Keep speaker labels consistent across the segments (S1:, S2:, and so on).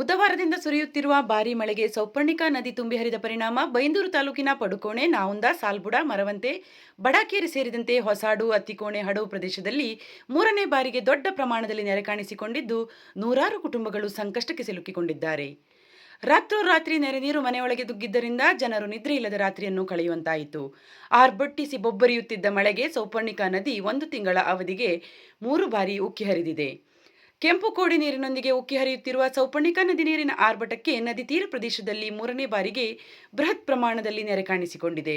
S1: ಬುಧವಾರದಿಂದ ಸುರಿಯುತ್ತಿರುವ ಭಾರೀ ಮಳೆಗೆ ಸೌಪರ್ಣಿಕಾ ನದಿ ತುಂಬಿ ಹರಿದ ಪರಿಣಾಮ ಬೈಂದೂರು ತಾಲೂಕಿನ ಪಡುಕೋಣೆ, ನಾವುಂದ, ಸಾಲ್ಬುಡ, ಮರವಂತೆ ಬಡಾಕೇರಿ ಸೇರಿದಂತೆ ಹೊಸಾಡು, ಅತ್ತಿಕೋಣೆ ಹಡವು ಪ್ರದೇಶದಲ್ಲಿ ಮೂರನೇ ಬಾರಿಗೆ ದೊಡ್ಡ ಪ್ರಮಾಣದಲ್ಲಿ ನೆರೆ ಕಾಣಿಸಿಕೊಂಡಿದ್ದು ನೂರಾರು ಕುಟುಂಬಗಳು ಸಂಕಷ್ಟಕ್ಕೆ ಸಿಲುಕಿಕೊಂಡಿದ್ದಾರೆ. ರಾತ್ರೋರಾತ್ರಿ ನೆರೆ ನೀರು ಮನೆಯೊಳಗೆ ದುಗ್ಗಿದ್ದರಿಂದ ಜನರು ನಿದ್ರೆ ಇಲ್ಲದ ರಾತ್ರಿಯನ್ನು ಕಳೆಯುವಂತಾಯಿತು. ಆರ್ಭಟ್ಟಿಸಿ ಬೊಬ್ಬರಿಯುತ್ತಿದ್ದ ಮಳೆಗೆ ಸೌಪರ್ಣಿಕಾ ನದಿ ಒಂದು ತಿಂಗಳ ಅವಧಿಗೆ ಮೂರು ಬಾರಿ ಉಕ್ಕಿ ಹರಿದಿದೆ. ಕೆಂಪು ಕೋಡಿ ನೀರಿನೊಂದಿಗೆ ಉಕ್ಕಿ ಹರಿಯುತ್ತಿರುವ ಸೌಪರ್ಣಿಕಾ ನದಿ ನೀರಿನ ಆರ್ಭಟಕ್ಕೆ ನದಿ ತೀರ ಪ್ರದೇಶದಲ್ಲಿ ಮೂರನೇ ಬಾರಿಗೆ ಬೃಹತ್ ಪ್ರಮಾಣದಲ್ಲಿ ನೆರೆ ಕಾಣಿಸಿಕೊಂಡಿದೆ.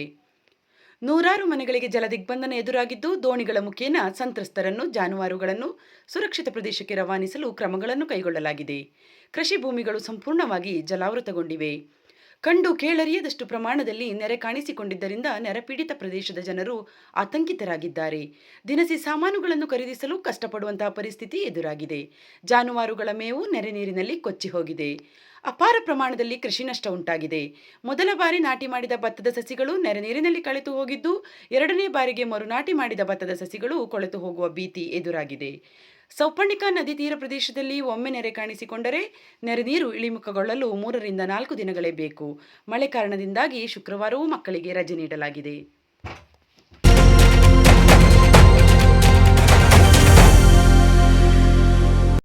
S1: ನೂರಾರು ಮನೆಗಳಿಗೆ ಜಲ ದಿಗ್ಬಂಧನ ಎದುರಾಗಿದ್ದು, ದೋಣಿಗಳ ಮುಖೇನ ಸಂತ್ರಸ್ತರನ್ನು, ಜಾನುವಾರುಗಳನ್ನು ಸುರಕ್ಷಿತ ಪ್ರದೇಶಕ್ಕೆ ರವಾನಿಸಲು ಕ್ರಮಗಳನ್ನು ಕೈಗೊಳ್ಳಲಾಗಿದೆ. ಕೃಷಿ ಭೂಮಿಗಳು ಸಂಪೂರ್ಣವಾಗಿ ಜಲಾವೃತಗೊಂಡಿವೆ. ಕಂಡು ಕೇಳರಿಯದಷ್ಟು ಪ್ರಮಾಣದಲ್ಲಿ ನೆರೆ ಕಾಣಿಸಿಕೊಂಡಿದ್ದರಿಂದ ನೆರೆಪೀಡಿತ ಪ್ರದೇಶದ ಜನರು ಆತಂಕಿತರಾಗಿದ್ದಾರೆ. ದಿನಸಿ ಸಾಮಾನುಗಳನ್ನು ಖರೀದಿಸಲು ಕಷ್ಟಪಡುವಂತಹ ಪರಿಸ್ಥಿತಿ ಎದುರಾಗಿದೆ. ಜಾನುವಾರುಗಳ ಮೇವು ನೆರೆ ನೀರಿನಲ್ಲಿ ಕೊಚ್ಚಿ ಹೋಗಿದೆ. ಅಪಾರ ಪ್ರಮಾಣದಲ್ಲಿ ಕೃಷಿ ನಷ್ಟ ಉಂಟಾಗಿದೆ. ಮೊದಲ ಬಾರಿ ನಾಟಿ ಮಾಡಿದ ಭತ್ತದ ಸಸಿಗಳು ನೆರೆ ನೀರಿನಲ್ಲಿ ಕಳೆತು ಹೋಗಿದ್ದು, ಎರಡನೇ ಬಾರಿಗೆ ಮರುನಾಟಿ ಮಾಡಿದ ಭತ್ತದ ಸಸಿಗಳು ಕೊಳೆತು ಹೋಗುವ ಭೀತಿ ಎದುರಾಗಿದೆ. ಸೌಪರ್ಣಿಕಾ ನದಿ ತೀರ ಪ್ರದೇಶದಲ್ಲಿ ಒಮ್ಮೆ ನೆರೆ ಕಾಣಿಸಿಕೊಂಡರೆ ನೆರೆ ನೀರು ಇಳಿಮುಖಗೊಳ್ಳಲು ಮೂರರಿಂದ ನಾಲ್ಕು ದಿನಗಳೇ ಬೇಕು. ಮಳೆ ಕಾರಣದಿಂದಾಗಿ ಶುಕ್ರವಾರವೂ ಮಕ್ಕಳಿಗೆ ರಜೆ ನೀಡಲಾಗಿದೆ.